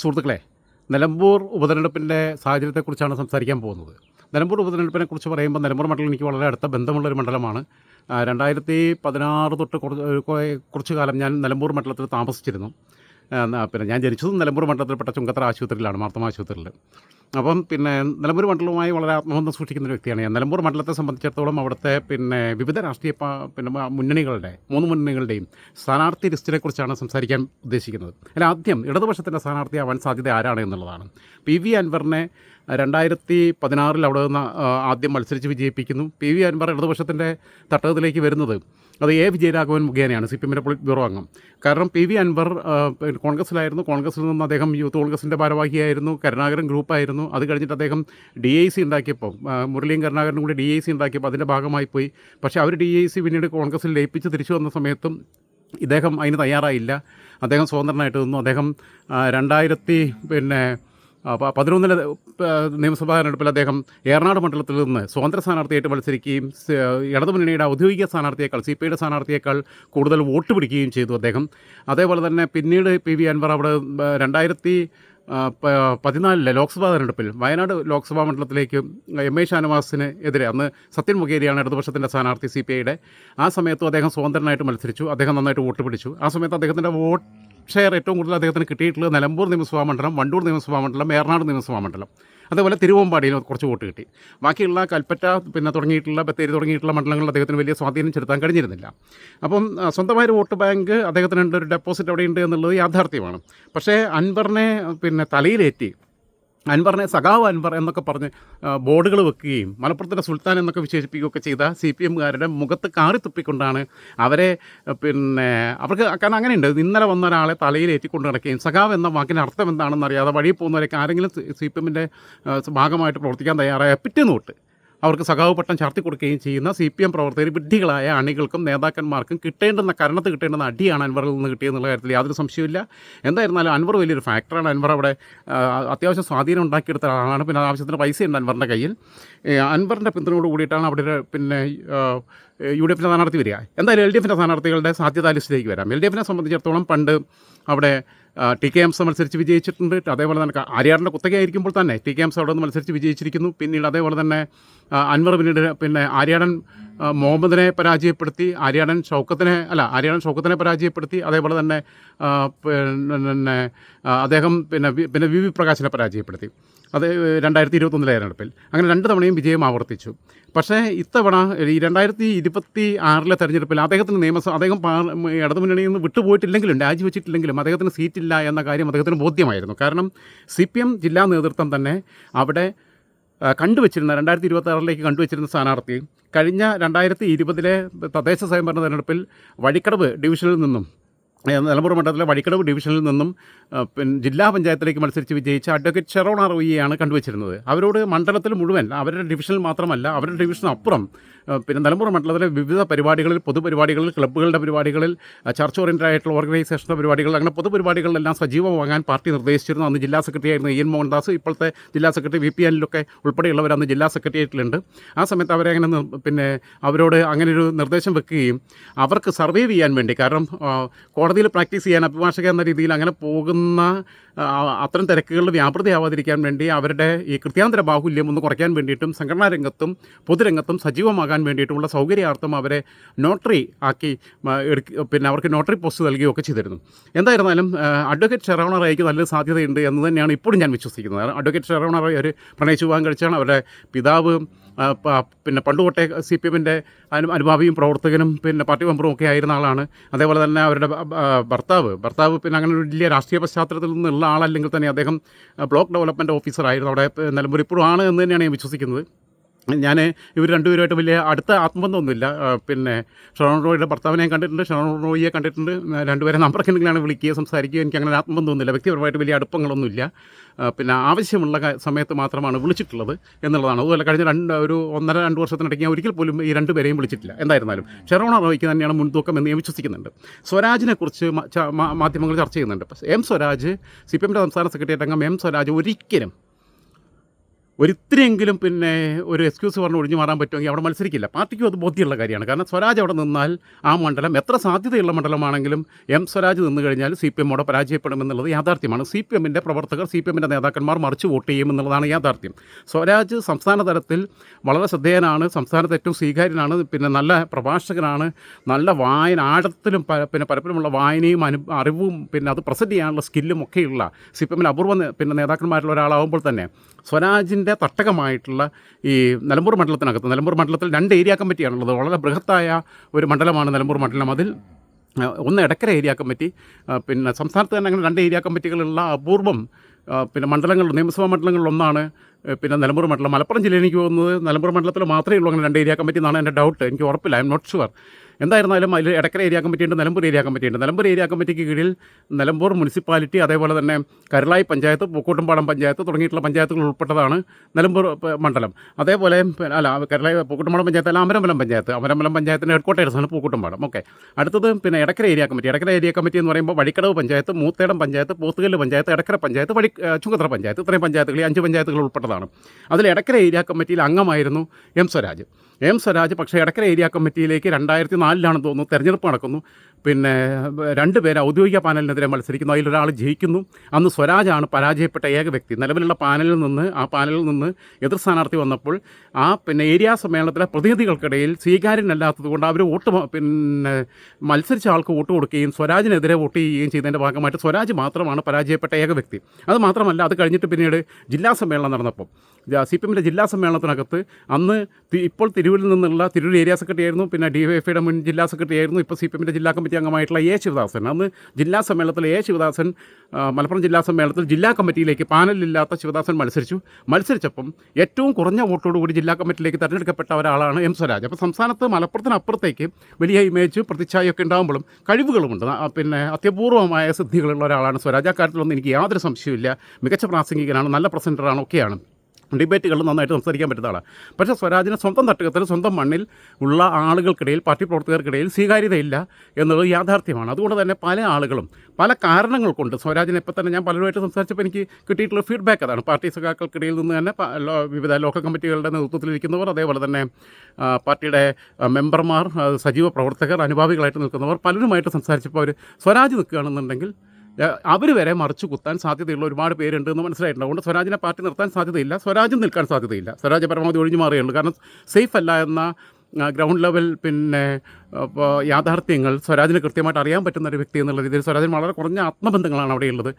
സുഹൃത്തുക്കളെ നിലമ്പൂർ ഉപതെരഞ്ഞെടുപ്പിന്റെ സാഹചര്യത്തെക്കുറിച്ചാണ് സംസാരിക്കാൻ പോകുന്നത്. നിലമ്പൂർ ഉപതെരഞ്ഞെടുപ്പിനെ കുറിച്ച് പറയുമ്പോൾ നിലമ്പൂർ മണ്ഡലം എനിക്ക് വളരെ അടുത്ത ബന്ധമുള്ളൊരു മണ്ഡലമാണ്. രണ്ടായിരത്തി പതിനാറ് തൊട്ട് കുറച്ച് കുറച്ച് കാലം ഞാൻ നിലമ്പൂർ മണ്ഡലത്തിൽ താമസിച്ചിരുന്നു. പിന്നെ ഞാൻ ജനിച്ചതും നിലമ്പൂർ മണ്ഡലത്തിൽപ്പെട്ട ചുങ്കത്തറ ആശുപത്രിയിലാണ് മാർത്തമ ആശുപത്രിയിൽ. അപ്പം പിന്നെ നിലമ്പൂർ മണ്ഡലവുമായി വളരെ ആത്മബന്ധം സൂക്ഷിക്കുന്ന ഒരു വ്യക്തിയാണ് ഞാൻ. നിലമ്പൂർ മണ്ഡലത്തെ സംബന്ധിച്ചിടത്തോളം അവിടുത്തെ പിന്നെ വിവിധ രാഷ്ട്രീയ പിന്നെ മുന്നണികളുടെ മൂന്ന് മുന്നണികളുടെയും സ്ഥാനാർത്ഥി ലിസ്റ്റിനെക്കുറിച്ചാണ് സംസാരിക്കാൻ ഉദ്ദേശിക്കുന്നത്. അല്ല ആദ്യം ഇടതുപക്ഷത്തിന്റെ സ്ഥാനാർത്ഥിയാവാൻ സാധ്യത ആരാണ് എന്നുള്ളതാണ്. പി വി അൻവറിനെ രണ്ടായിരത്തി പതിനാറിൽ അവിടെ നിന്ന് ആദ്യം മത്സരിച്ച് വിജയിപ്പിക്കുന്നു. പി വി അൻവർ ഇടതുപക്ഷത്തിന്റെ തട്ടകത്തിലേക്ക് വരുന്നത് അത് എ വിജയരാഘവൻ മുഖേനയാണ് സി പി എമ്മിന്റെ പൊളിറ്റ് ബ്യൂറോ അംഗം. കാരണം പി വി അൻവർ കോൺഗ്രസ്സിലായിരുന്നു. കോൺഗ്രസ്സിൽ നിന്ന് അദ്ദേഹം യൂത്ത് കോൺഗ്രസിന്റെ ഭാരവാഹിയായിരുന്നു. കരുണാകരൻ ഗ്രൂപ്പായിരുന്നു. അത് കഴിഞ്ഞിട്ട് അദ്ദേഹം ഡി ഐ സി ഉണ്ടാക്കിയപ്പോൾ മുരളിയും കരുണാകരനും കൂടി ഡി ഐ സി ഉണ്ടാക്കിയപ്പോൾ അതിന്റെ ഭാഗമായി പോയി. പക്ഷേ അവർ ഡി ഐ സി പിന്നീട് കോൺഗ്രസ്സിൽ ലയിപ്പിച്ച് തിരിച്ചു വന്ന സമയത്തും ഇദ്ദേഹം അതിന് തയ്യാറായില്ല. അദ്ദേഹം സ്വതന്ത്രനായിട്ട് നിന്നു. അദ്ദേഹം രണ്ടായിരത്തി പിന്നെ പതിനൊന്നിലെ നിയമസഭാ തെരഞ്ഞെടുപ്പിൽ അദ്ദേഹം ഏറനാട് മണ്ഡലത്തിൽ നിന്ന് സ്വതന്ത്ര സ്ഥാനാർത്ഥിയായിട്ട് മത്സരിക്കുകയും ഇടതുമുന്നണിയുടെ ഔദ്യോഗിക സ്ഥാനാർത്ഥിയേക്കാൾ സി പി ഐയുടെ സ്ഥാനാർത്ഥിയേക്കാൾ കൂടുതൽ വോട്ട് പിടിക്കുകയും ചെയ്തു അദ്ദേഹം. അതേപോലെ തന്നെ പിന്നീട് പി വി അൻവർ അവിടെ രണ്ടായിരത്തി പതിനാലിലെ ലോക്സഭാ തെരഞ്ഞെടുപ്പിൽ വയനാട് ലോക്സഭാ മണ്ഡലത്തിലേക്ക് എം ഐ ഷാനവാസിന് എതിരെ അന്ന് സത്യൻ മുഖേരിയാണ് ഇടതുപക്ഷത്തിന്റെ സ്ഥാനാർത്ഥി സി പി ഐയുടെ. ആ സമയത്തും അദ്ദേഹം സ്വതന്ത്രനായിട്ട് മത്സരിച്ചു അദ്ദേഹം നന്നായിട്ട് വോട്ട് പിടിച്ചു. ആ സമയത്ത് അദ്ദേഹത്തിന്റെ വോട്ട് ഷെയർ ഏറ്റവും കൂടുതൽ അദ്ദേഹത്തിന് കിട്ടിയിട്ടുള്ളത് നിലമ്പൂർ നിയമസഭാ മണ്ഡലം വണ്ടൂർ നിയമസഭാ മണ്ഡലം ഏറനാട് നിയമസഭാ മണ്ഡലം. അതേപോലെ തിരുവമ്പാടിയിൽ കുറച്ച് വോട്ട് കിട്ടി. ബാക്കിയുള്ള കൽപ്പറ്റ പിന്നെ തുടങ്ങിയിട്ടുള്ള ബത്തേരി തുടങ്ങിയിട്ടുള്ള മണ്ഡലങ്ങളിൽ അദ്ദേഹത്തിന് വലിയ സ്വാധീനം ചെലുത്താൻ കഴിഞ്ഞിരുന്നില്ല. അപ്പം സ്വന്തമായ ഒരു വോട്ട് ബാങ്ക് അദ്ദേഹത്തിനുണ്ട് ഒരു ഡെപ്പോസിറ്റ് അവിടെയുണ്ട് എന്നുള്ളത് യാഥാർത്ഥ്യമാണ്. പക്ഷേ അൻവറിനെ പിന്നെ തലയിലേറ്റി അൻവറിനെ സഖാവ് അൻവർ എന്നൊക്കെ പറഞ്ഞ് ബോർഡുകൾ വെക്കുകയും മലപ്പുറത്തിന്റെ സുൽത്താൻ എന്നൊക്കെ വിശേഷിപ്പിക്കുകയൊക്കെ ചെയ്ത സി പി എമ്മുകാരുടെ മുഖത്ത് കാറി തുപ്പിക്കൊണ്ടാണ് അവരെ പിന്നെ അവർക്ക് കാരണം അങ്ങനെയുണ്ട്. ഇന്നലെ വന്ന ഒരാളെ തലയിലേറ്റിക്കൊണ്ട് നടക്കുകയും സഖാവ് എന്ന വാക്കിന്റെ അർത്ഥം എന്താണെന്ന് അറിയാതെ വഴി പോകുന്നവരൊക്കെ ആരെങ്കിലും സി പി എമ്മിന്റെ ഭാഗമായിട്ട് പ്രവർത്തിക്കാൻ തയ്യാറായ പിറ്റേന്ന് തൊട്ട് അവർക്ക് സഖാവ് പട്ടം ചാർത്തി കൊടുക്കുകയും ചെയ്യുന്ന സി പി എം പ്രവർത്തകർ വിഡ്ഢികളായ അണികൾക്കും നേതാക്കന്മാർക്കും കിട്ടേണ്ടുന്ന കരണത്ത് കിട്ടേണ്ടുന്ന അടിയാണ് അൻവറിൽ നിന്ന് കിട്ടിയെന്നുള്ള കാര്യത്തിൽ യാതൊരു സംശയമില്ല എന്തായിരുന്നാലും അൻവർ വലിയൊരു ഫാക്ടറാണ് അൻവർ അവിടെ അത്യാവശ്യം സ്വാധീനം ഉണ്ടാക്കിയെടുത്ത ആളാണ് പിന്നെ ആവശ്യത്തിന് പൈസയുണ്ട് അൻവറിന്റെ കയ്യിൽ. അൻവറിന്റെ പിന്തുണയോട് കൂടിയിട്ടാണ് അവിടെ പിന്നെ യു ഡി എഫിന്റെ സ്ഥാനാർത്ഥി വരിക. എന്തായാലും എൽ ഡി എഫിന്റെ സ്ഥാനാർത്ഥികളുടെ സാധ്യതാ ലിസ്റ്റിലേക്ക് വരാം. എൽ ഡി എഫിനെ സംബന്ധിച്ചിടത്തോളം പണ്ട് അവിടെ ടി കെ എംസ് മത്സരിച്ച് വിജയിച്ചിട്ടുണ്ട്. അതേപോലെ തന്നെ ആര്യാറിന്റെ കുത്തകയായിരിക്കുമ്പോൾ തന്നെ ടി കെ എംസ് അവിടെ നിന്ന് മത്സരിച്ച് വിജയിച്ചിരിക്കുന്നു. പിന്നീട് അതേപോലെ തന്നെ അൻവർ പിന്നീട് പിന്നെ ആര്യാടൻ മുഹമ്മദിനെ പരാജയപ്പെടുത്തി ആര്യാടൻ ഷൗക്കത്തിനെ അല്ല ആര്യാടൻ ഷൗക്കത്തിനെ പരാജയപ്പെടുത്തി അതേപോലെ തന്നെ പിന്നെ അദ്ദേഹം പിന്നെ പിന്നെ വി വി പ്രകാശിനെ പരാജയപ്പെടുത്തി. അത് രണ്ടായിരത്തി ഇരുപത്തൊന്നിലെ തെരഞ്ഞെടുപ്പിൽ. അങ്ങനെ രണ്ട് തവണയും വിജയം ആവർത്തിച്ചു. പക്ഷേ ഇത്തവണ ഈ രണ്ടായിരത്തി ഇരുപത്തി ആറിലെ തെരഞ്ഞെടുപ്പിൽ അദ്ദേഹത്തിന് നിയമസഭ അദ്ദേഹം ഇടതുമുന്നണിയിൽ നിന്ന് വിട്ടുപോയിട്ടില്ലെങ്കിലും രാജിവെച്ചിട്ടില്ലെങ്കിലും അദ്ദേഹത്തിന് സീറ്റില്ല എന്ന കാര്യം അദ്ദേഹത്തിന് ബോധ്യമായിരുന്നു. കാരണം സി ജില്ലാ നേതൃത്വം തന്നെ അവിടെ കണ്ടുവച്ചിരുന്ന രണ്ടായിരത്തി ഇരുപത്തി ആറിലേക്ക് കണ്ടുവച്ചിരുന്ന സ്ഥാനാർത്ഥി കഴിഞ്ഞ രണ്ടായിരത്തി ഇരുപതിലെ തദ്ദേശ സ്വയംഭരണ തെരഞ്ഞെടുപ്പിൽ വഴിക്കടവ് ഡിവിഷനിൽ നിന്നും നിലമ്പൂർ മണ്ഡലത്തിലെ വഴിക്കടവ് ഡിവിഷനിൽ നിന്നും പിന്നെ ജില്ലാ പഞ്ചായത്തിലേക്ക് മത്സരിച്ച് വിജയിച്ച അഡ്വക്കേറ്റ് ഷെറോൺ അറോയിയാണ് കണ്ടുവച്ചിരുന്നത്. അവരോട് മണ്ഡലത്തിൽ മുഴുവൻ അവരുടെ ഡിവിഷനിൽ മാത്രമല്ല അവരുടെ ഡിവിഷന് അപ്പുറം ആ, പിന്നെ നിലമ്പൂർ മണ്ഡലത്തിലെ വിവിധ പരിപാടികളിൽ പൊതുപരിപാടികളിൽ ക്ലബ്ബുകളുടെ പരിപാടികളിൽ ചർച്ച് ഓറിയന്റഡ് ആയിട്ടുള്ള ഓർഗനൈസേഷന്റെ പരിപാടികൾ അങ്ങനെ പൊതുപരിപാടികളിലെല്ലാം സജീവമാകാൻ പാർട്ടി നിർദ്ദേശിച്ചിരുന്നു. അന്ന് ജില്ലാ സെക്രട്ടറി ആയിരുന്നു എൻ മോഹൻദാസ്. ഇപ്പോഴത്തെ ജില്ലാ സെക്രട്ടറി വി പി എല്ലിലൊക്കെ ഉൾപ്പെടെയുള്ളവർ അന്ന് ജില്ലാ സെക്രട്ടേറിയറ്റിലുണ്ട്. ആ സമയത്ത് അവരെ അങ്ങനെ പിന്നെ അവരോട് അങ്ങനെ ഒരു നിർദ്ദേശം വെക്കുകയും അവർക്ക് സർവൈവ് ചെയ്യാൻ വേണ്ടി കാരണം കോടതിയിൽ പ്രാക്ടീസ് ചെയ്യാൻ അഭിഭാഷക എന്ന രീതിയിൽ അങ്ങനെ പോകുന്ന അത്തരം തിരക്കുകളിൽ വ്യാപൃതയാവാതിരിക്കാൻ വേണ്ടി അവരുടെ ഈ കൃത്യാന്തര ബാഹുല്യം ഒന്ന് കുറയ്ക്കാൻ വേണ്ടിയിട്ടും സംഘടനാ രംഗത്തും പൊതുരംഗത്തും സജീവമാകാൻ വേണ്ടിയിട്ടുള്ള സൗകര്യാർത്ഥം അവരെ നോട്ടറി ആക്കി പിന്നെ അവർക്ക് നോട്ടറി പോസ്റ്റ് നൽകുകയൊക്കെ ചെയ്തിരുന്നു. എന്തായിരുന്നാലും അഡ്വക്കേറ്റ് ഷെറോണ റായിക്ക് നല്ല സാധ്യതയുണ്ട് എന്ന് തന്നെയാണ് ഇപ്പോഴും ഞാൻ വിശ്വസിക്കുന്നത്. അഡ്വക്കേറ്റ് ഷെറോണ റായി ഒരു പ്രണയിച്ച് വിവാഹം കഴിച്ചാണ് അവരുടെ പിതാവ് പിന്നെ പണ്ടുകൊട്ടെ സി പി എമ്മിന്റെ അനുഭാവിയും പ്രവർത്തകനും പിന്നെ പാർട്ടി മെമ്പറും ഒക്കെ ആയിരുന്ന ആളാണ്. അതേപോലെ തന്നെ അവരുടെ ഭർത്താവ്. ഭർത്താവ് പിന്നെ അങ്ങനെ ഒരു വലിയ രാഷ്ട്രീയ പശ്ചാത്തലത്തിൽ നിന്നുള്ള ആളല്ലെങ്കിൽ തന്നെ അദ്ദേഹം ബ്ലോക്ക് ഡെവലപ്മെന്റ് ഓഫീസറായിരുന്നു. അവിടെ നിലമ്പൂർ ഇപ്പോഴും ആണ് എന്ന് തന്നെയാണ് ഞാൻ വിശ്വസിക്കുന്നത്. ഞാൻ ഇവർ രണ്ടുപേരുമായിട്ട് വലിയ അടുത്ത ആത്മബന്ധമൊന്നുമില്ല. പിന്നെ ഷോൺ റോയിയുടെ ഭർത്താവിനെ കണ്ടിട്ടുണ്ട്. ഷോൺ റോയിയെ കണ്ടിട്ടുണ്ട്. രണ്ടുപേരെ നമ്പറൊക്കെ ഉണ്ടെങ്കിലാണ് സംസാരിക്കുക. എനിക്ക് അങ്ങനെ ആത്മബന്ധമൊന്നുമില്ല. വ്യക്തിപരമായിട്ട് വലിയ അടുപ്പങ്ങളൊന്നുമില്ല. പിന്നെ ആവശ്യമുള്ള സമയത്ത് മാത്രമാണ് വിളിച്ചിട്ടുള്ളത് എന്നുള്ളതാണ്. അതുപോലെ കഴിഞ്ഞ രണ്ട് ഒരു ഒന്നര രണ്ട് വർഷത്തിനിടയ്ക്ക് ഞാൻ ഒരിക്കൽ പോലും ഈ രണ്ടുപേരെയും വിളിച്ചിട്ടില്ല. എന്തായിരുന്നാലും ഷെറോണ റോയ്ക്ക് തന്നെയാണ് മുൻതൂക്കം എന്ന് ഞാൻ വിശ്വസിക്കുന്നുണ്ട്. സ്വരാജിനെ കുറിച്ച് മാധ്യമങ്ങൾ ചർച്ച ചെയ്യുന്നുണ്ട്. എം സ്വരാജ് സി പി എമ്മിന്റെ സംസ്ഥാന സെക്രട്ടേറിയറ്റ് അംഗം എം സ്വരാജ് ഒരിക്കലും ഒരിത്തിരിയെങ്കിലും പിന്നെ ഒരു എക്സ്ക്യൂസ് പറഞ്ഞ് ഒഴിഞ്ഞു മാറാൻ പറ്റുമെങ്കിൽ അവിടെ മത്സരിക്കില്ല. പാർട്ടിക്കും അത് ബോധ്യമുള്ള കാര്യമാണ്. കാരണം സ്വരാജ് അവിടെ നിന്നാൽ ആ മണ്ഡലം എത്ര സാധ്യതയുള്ള മണ്ഡലമാണെങ്കിലും എം സ്വരാജ് നിന്ന് കഴിഞ്ഞാൽ സി പി എം അവിടെ പരാജയപ്പെടുമെന്നുള്ളത് യാഥാർത്ഥ്യമാണ്. സി പി എമ്മിന്റെ പ്രവർത്തകർ സി പി എമ്മിന്റെ നേതാക്കന്മാർ മറിച്ച് വോട്ട് ചെയ്യുമെന്നുള്ളതാണ് യാഥാർത്ഥ്യം. സ്വരാജ് സംസ്ഥാന തലത്തിൽ വളരെ ശ്രദ്ധേയനാണ് സംസ്ഥാനത്ത് ഏറ്റവും സ്വീകാര്യനാണ് പിന്നെ നല്ല പ്രഭാഷകനാണ് നല്ല വായന ആഴത്തിലും പിന്നെ പലപ്പോഴുമുള്ള വായനയും അനു അറിവും പിന്നെ അത് പ്രസന്റ് ചെയ്യാനുള്ള സ്കില്ലും ഒക്കെയുള്ള സി പി എമ്മിൽ അപൂർവ പിന്നെ നേതാക്കന്മാരിൽ ഒരാളാവുമ്പോൾ തന്നെ. സ്വരാജിന്റെ തട്ടകമായിട്ടുള്ള ഈ നിലമ്പൂർ മണ്ഡലത്തിനകത്ത് നിലമ്പൂർ മണ്ഡലത്തിൽ രണ്ട് ഏരിയ കമ്മിറ്റിയാണുള്ളത്. വളരെ ബൃഹത്തായ ഒരു മണ്ഡലമാണ് നിലമ്പൂർ മണ്ഡലം. അതിൽ ഒന്ന് എടക്കര ഏരിയ കമ്മിറ്റി പിന്നെ സംസ്ഥാനത്ത് തന്നെ അങ്ങനെ രണ്ട് ഏരിയ കമ്മിറ്റികളുള്ള അപൂർവം പിന്നെ മണ്ഡലങ്ങൾ നിയമസഭാ മണ്ഡലങ്ങളിലൊന്നാണ് പിന്നെ നിലമ്പൂർ മണ്ഡലം. മലപ്പുറം ജില്ലയിൽ എനിക്ക് തോന്നുന്നത് നിലമ്പൂർ മണ്ഡലത്തിൽ മാത്രമേ ഉള്ളൂ അങ്ങനെ രണ്ട് ഏരിയ കമ്മിറ്റി എന്നാണ് എന്റെ ഡൗട്ട് എനിക്ക് ഉറപ്പില്ല. ഐ എം നോട്ട് ഷുവർ എന്തായിരുന്നാലും അതിൽ എടക്കര ഏരിയ കമ്മിറ്റിയുണ്ട് നിലമ്പൂർ ഏരിയ കമ്മിറ്റിയുണ്ട് നിലമ്പൂർ ഏരിയ കമ്മിറ്റിക്ക് കീഴിൽ നിലമ്പൂർ മുനിസിപ്പാലിറ്റി അതേപോലെ തന്നെ കരളായി പഞ്ചായത്ത് പൂക്കോട്ടുംപാടം പഞ്ചായത്ത് തുടങ്ങിയിട്ടുള്ള പഞ്ചായത്തുകൾ ഉൾപ്പെട്ടതാണ് നിലമ്പൂർ മണ്ഡലം. അതേപോലെ അല്ല കരളായി പൂക്കോട്ടുംപാടം പഞ്ചായത്ത് അല്ല അമരമ്പലം പഞ്ചായത്ത്. അമരമ്പലം പഞ്ചായത്തിന്റെ ഹെഡ് ക്വാർട്ടേഴ്സാണ് പൂക്കോട്ടുംപാടം ഓക്കെ. അടുത്തത് പിന്നെ Edakkara area committee. Edakkara area committee എന്ന് പറയുമ്പോൾ വഴിക്കടവ് പഞ്ചായത്ത് മൂത്തേടം പഞ്ചായത്ത് പോത്തുകല്ല് പഞ്ചായത്ത് ഇടക്കര പഞ്ചായത്ത് വഴി ചുങ്കത്ര പഞ്ചായത്ത്. ഇത്രയും പഞ്ചായത്തുകൾ അഞ്ച് പഞ്ചായത്തുകൾ ഉൾപ്പെട്ടതാണ്. അതിൽ ഇടക്കര ഏരിയ കമ്മിറ്റിയിൽ അംഗമായിരുന്നു എം സ്വരാജ്. എം സ്വരാജ് പക്ഷേ എടക്കര ഏരിയ കമ്മിറ്റിയിലേക്ക് രണ്ടായിരത്തി നാലിലാണെന്ന് തോന്നുന്നു തെരഞ്ഞെടുപ്പ് നടക്കുന്നു. പിന്നെ രണ്ട് പേര് ഔദ്യോഗിക പാനലിനെതിരെ മത്സരിക്കുന്നു. അതിലൊരാൾ ജയിക്കുന്നു. അന്ന് സ്വരാജാണ് പരാജയപ്പെട്ട ഏക വ്യക്തി. നിലവിലുള്ള പാനലിൽ നിന്ന് ആ പാനലിൽ നിന്ന് എതിർ സ്ഥാനാർത്ഥി വന്നപ്പോൾ ആ പിന്നെ ഏരിയ സമ്മേളനത്തിലെ പ്രതിനിധികൾക്കിടയിൽ സ്വീകാര്യനല്ലാത്തത് കൊണ്ട് അവർ വോട്ട് പിന്നെ മത്സരിച്ച ആൾക്ക് വോട്ട് കൊടുക്കുകയും സ്വരാജിനെതിരെ വോട്ട് ചെയ്യുകയും ചെയ്തതിന്റെ ഭാഗമായിട്ട് സ്വരാജ് മാത്രമാണ് പരാജയപ്പെട്ട ഏക വ്യക്തി. അത് മാത്രമല്ല അത് കഴിഞ്ഞിട്ട് പിന്നീട് ജില്ലാ സമ്മേളനം നടന്നപ്പോൾ. സി പി എമ്മിന്റെ ജില്ലാ സമ്മേളനത്തിനകത്ത് അന്ന് ഇപ്പോൾ തിരൂരിൽ നിന്നുള്ള തിരൂർ ഏരിയ സെക്രട്ടറി ആയിരുന്നു. പിന്നെ ഡി വൈ എഫ്ഐയുടെ മുൻ ജില്ലാ സെക്രട്ടറി ആയിരുന്നു. ഇപ്പോൾ സി പി എമ്മിന്റെ ജില്ലാ കമ്മിറ്റി അംഗമായിട്ടുള്ള എ ശിവദാസൻ. അന്ന് ജില്ലാ സമ്മേളനത്തിൽ എ ശിവദാസൻ മലപ്പുറം ജില്ലാ സമ്മേളനത്തിൽ ജില്ലാ കമ്മിറ്റിയിലേക്ക് പാനലില്ലാത്ത ശിവദാസൻ മത്സരിച്ചു. മത്സരിച്ചപ്പം ഏറ്റവും കുറഞ്ഞ വോട്ടോടുകൂടി ജില്ലാ കമ്മിറ്റിയിലേക്ക് തിരഞ്ഞെടുക്കപ്പെട്ട ഒരാളാണ് എം സ്വരാജ്. അപ്പോൾ സംസ്ഥാനത്ത് മലപ്പുറത്തിനപ്പുറത്തേക്ക് വലിയ ഇമേജ് പ്രതിച്ഛായൊക്കെ ഉണ്ടാകുമ്പോഴും കഴിവുകളുമുണ്ട്. പിന്നെ അത്യപൂർവമായ സിദ്ധികളുള്ള ഒരാളാണ് സ്വരാജ്. ആ കാര്യത്തിലൊന്നും എനിക്ക് യാതൊരു സംശയമില്ല മികച്ച പ്രാസംഗികനാണ് നല്ല പ്രസന്ററാണ് ഒക്കെയാണ്. ഡിബേറ്റുകൾ നന്നായിട്ട് സംസാരിക്കാൻ പറ്റുന്ന ആളാണ് പക്ഷേ സ്വരാജിന് സ്വന്തം തട്ടുകത്തിൽ സ്വന്തം മണ്ണിൽ ഉള്ള ആളുകൾക്കിടയിൽ പാർട്ടി പ്രവർത്തകർക്കിടയിൽ സ്വീകാര്യതയില്ല എന്നുള്ളത് യാഥാർത്ഥ്യമാണ്. അതുകൊണ്ട് തന്നെ പല ആളുകളും പല കാരണങ്ങൾ കൊണ്ട് സ്വരാജിനെ ഇപ്പം തന്നെ ഞാൻ പലരുമായിട്ട് സംസാരിച്ചപ്പോൾ എനിക്ക് കിട്ടിയിട്ടുള്ള ഫീഡ്ബാക്ക് അതാണ്. പാർട്ടി സഖാക്കൾക്കിടയിൽ നിന്ന് തന്നെ വിവിധ ലോക്കൽ കമ്മിറ്റികളുടെ നേതൃത്വത്തിലിരിക്കുന്നവർ അതേപോലെ തന്നെ പാർട്ടിയുടെ മെമ്പർമാർ സജീവ പ്രവർത്തകർ അനുഭാവികളായിട്ട് നിൽക്കുന്നവർ പലരുമായിട്ട് സംസാരിച്ചപ്പോൾ അവർ സ്വരാജ് നിൽക്കുകയാണെന്നുണ്ടെങ്കിൽ അവർ വരെ മറിച്ച് കുത്താൻ സാധ്യതയുള്ള ഒരുപാട് പേരുണ്ട് എന്ന് മനസ്സിലായിട്ടുണ്ട്. അതുകൊണ്ട് സ്വരാജിനെ പാർട്ടി നിർത്താൻ സാധ്യതയില്ല. സ്വരാജും നിൽക്കാൻ സാധ്യതയില്ല. സ്വരാജ് പരമാവധി ഒഴിഞ്ഞു മാറുകയുള്ളൂ കാരണം സേഫ് അല്ല എന്ന ഗ്രൗണ്ട് ലെവൽ പിന്നെ യാഥാർത്ഥ്യങ്ങൾ സ്വരാജിന് കൃത്യമായിട്ട് അറിയാൻ പറ്റുന്ന ഒരു വ്യക്തി എന്നുള്ള രീതിയിൽ സ്വരാജിന് വളരെ കുറഞ്ഞ ആത്മബന്ധങ്ങളാണ് അവിടെയുള്ളത്.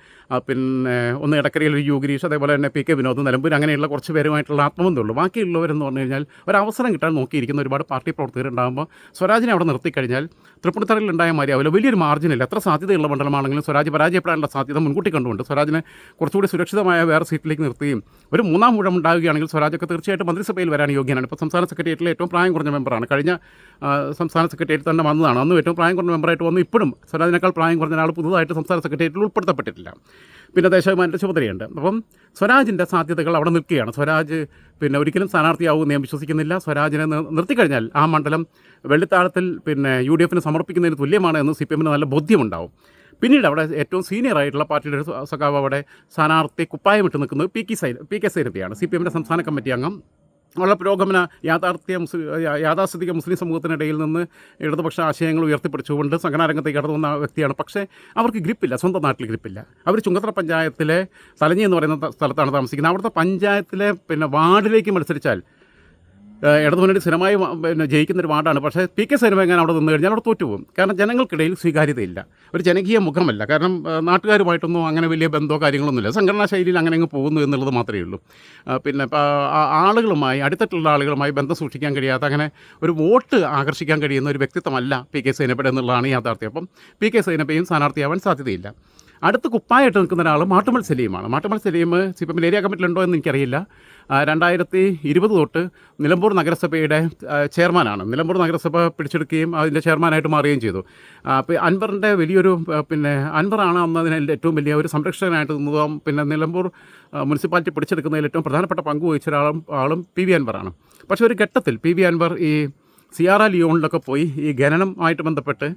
പിന്നെ ഒന്ന് ഇടക്കരയിൽ യു ഗിരീഷ് അതേപോലെ തന്നെ പി കെ വിനോദ് നിലമ്പൂർ അങ്ങനെയുള്ള കുറച്ച് പേരുമായിട്ടുള്ള ആത്മബന്ധമുള്ളൂ. ബാക്കിയുള്ളവരെന്ന് പറഞ്ഞു കഴിഞ്ഞാൽ ഒരു അവസരം കിട്ടാൻ നോക്കിയിരിക്കുന്ന ഒരുപാട് പാർട്ടി പ്രവർത്തകരുണ്ടാകുമ്പോൾ സ്വരാജിനെ അവിടെ നിർത്തിക്കഴിഞ്ഞാൽ തൃപ്പൂണിത്തറയിൽ ഉണ്ടായ മാതിരിയാവില്ല വലിയൊരു മാർജിനില്ല എത്ര സാധ്യതയുള്ള മണ്ഡലമാണെങ്കിലും സ്വരാജ് പരാജയപ്പെടാനുള്ള സാധ്യത മുൻകൂട്ടി കണ്ടുകൊണ്ട് സ്വരാജിനെ കുറച്ചുകൂടി സുരക്ഷിതമായ വേറെ സീറ്റിലേക്ക് നിർത്തുകയും ഒരു മൂന്നാം ഊഴം ഉണ്ടാവുകയാണെങ്കിൽ സ്വരാജൊക്കെ തീർച്ചയായിട്ടും മന്ത്രിസഭയിൽ വരാൻ യോഗ്യനാണ്. ഇപ്പോൾ സംസ്ഥാന സെക്രട്ടേറിയറ്റിലെ ഏറ്റവും പ്രായം കുറഞ്ഞ മെമ്പറാണ്. കഴിഞ്ഞ സംസ്ഥാന സെക്രട്ടേറിയറ്റ് തന്നെ വന്നതാണ്. അന്ന് ഏറ്റവും പ്രായം കുറഞ്ഞ മെമ്പറായിട്ട് വന്നു. ഇപ്പോഴും സ്വരാജിനേക്കാൾ പ്രായം കുറഞ്ഞ ആൾ പുതുതായിട്ട് സംസ്ഥാന സെക്രട്ടേറിയറ്റിൽ ഉൾപ്പെടുത്തപ്പെട്ടിട്ടില്ല. പിന്നെ ദേശാഭിമാനിന്റെ ചുമതലയുണ്ട്. അപ്പം സ്വരാജിന്റെ സാധ്യതകൾ അവിടെ നിൽക്കുകയാണ്. സ്വരാജ് പിന്നെ ഒരിക്കലും സ്ഥാനാർത്ഥിയാവുമെന്ന് ഞാൻ വിശ്വസിക്കുന്നില്ല. സ്വരാജിനെ നിർ- നിർത്തിക്കഴിഞ്ഞാൽ ആ മണ്ഡലം വെള്ളിത്താഴത്തിൽ പിന്നെ യു ഡി എഫിന് സമർപ്പിക്കുന്നതിന് തുല്യമാണ് എന്ന് സി പി എമ്മിന് നല്ല ബോധ്യമുണ്ടാവും. പിന്നീട് അവിടെ ഏറ്റവും സീനിയർ ആയിട്ടുള്ള പാർട്ടിയുടെ ഒരു സഖാവ് അവിടെ സ്ഥാനാർത്ഥി കുപ്പായമിട്ട് നിൽക്കുന്നത് പി കെ സൈ പി കെ സൈരത്തിയാണ് സി പി എമ്മിന്റെ സംസ്ഥാന കമ്മിറ്റി അംഗം വളരെ പുരോഗമന യാഥാർത്ഥ്യ മുസ്ലിം യാഥാസ്ഥിതിക മുസ്ലിം സമൂഹത്തിനിടയിൽ നിന്ന് ഇടതുപക്ഷ ആശയങ്ങൾ ഉയർത്തിപ്പിടിച്ചുകൊണ്ട് സംഘടനാരംഗത്തേക്ക് കടന്നു വ്യക്തിയാണ്. പക്ഷേ അവർക്ക് ഗ്രിപ്പില്ല സ്വന്തം നാട്ടിൽ ഗ്രിപ്പില്ല. അവർ ചുങ്കത്തറ പഞ്ചായത്തിലെ സലഞ്ഞി എന്ന് പറയുന്ന സ്ഥലത്താണ് താമസിക്കുന്നത്. അവിടുത്തെ പഞ്ചായത്തിലെ പിന്നെ വാർഡിലേക്ക് മത്സരിച്ചാൽ ഇടതുമുന്നണി സ്ഥിരമായി പിന്നെ ജയിക്കുന്ന ഒരു വാർഡാണ്. പക്ഷേ പി കെ സൈനമേങ്ങാൻ അവിടെ നിന്ന് കഴിഞ്ഞാൽ അവിടെ തോറ്റുപോകും. കാരണം ജനങ്ങൾക്കിടയിൽ സ്വീകാര്യതയില്ല. ഒരു ജനകീയ മുഖമല്ല. കാരണം നാട്ടുകാരുമായിട്ടൊന്നും അങ്ങനെ വലിയ ബന്ധമോ കാര്യങ്ങളൊന്നുമില്ല. സംഘടനാ ശൈലിയിൽ അങ്ങനെ അങ്ങ് പോകുന്നു എന്നുള്ളത് മാത്രമേ ഉള്ളൂ. പിന്നെ ആളുകളുമായി അടുത്തിട്ടുള്ള ആളുകളുമായി ബന്ധം സൂക്ഷിക്കാൻ കഴിയാത്ത അങ്ങനെ ഒരു വോട്ട് ആകർഷിക്കാൻ കഴിയുന്ന ഒരു വ്യക്തിത്വമല്ല പി കെ സൈനപ്പയുടെ എന്നുള്ളതാണ് യാഥാർത്ഥ്യം. അപ്പം പി കെ സൈനപ്പയും സ്ഥാനാർത്ഥിയാവാൻ സാധ്യതയില്ല. അടുത്ത് കുപ്പായിട്ട് നിൽക്കുന്ന ഒരാൾ Mattummal സലീമാണ്. Mattummal Salim C P M area കമ്മിറ്റിയിലുണ്ടോ എന്ന് എനിക്കറിയില്ല. രണ്ടായിരത്തി ഇരുപത് തൊട്ട് നിലമ്പൂർ നഗരസഭയുടെ ചെയർമാനാണ്. നിലമ്പൂർ നഗരസഭ പിടിച്ചെടുക്കുകയും അതിന്റെ ചെയർമാനായിട്ട് മാറുകയും ചെയ്തു. അപ്പോൾ അൻവറിന്റെ വലിയൊരു പിന്നെ അൻവറാണ് അന്ന് ഏറ്റവും വലിയ ഒരു സംരക്ഷകനായിട്ട് നിന്നതും പിന്നെ നിലമ്പൂർ മുനിസിപ്പാലിറ്റി പിടിച്ചെടുക്കുന്നതിൽ ഏറ്റവും പ്രധാനപ്പെട്ട പങ്ക് വഹിച്ച ഒരാളും ആളും പി വി അൻവറാണ്. പക്ഷേ ഒരു ഘട്ടത്തിൽ പി വി അൻവർ ഈ സിയാറ ലിയോണിലൊക്കെ പോയി ഈ ഖനനമായിട്ട് ബന്ധപ്പെട്ട്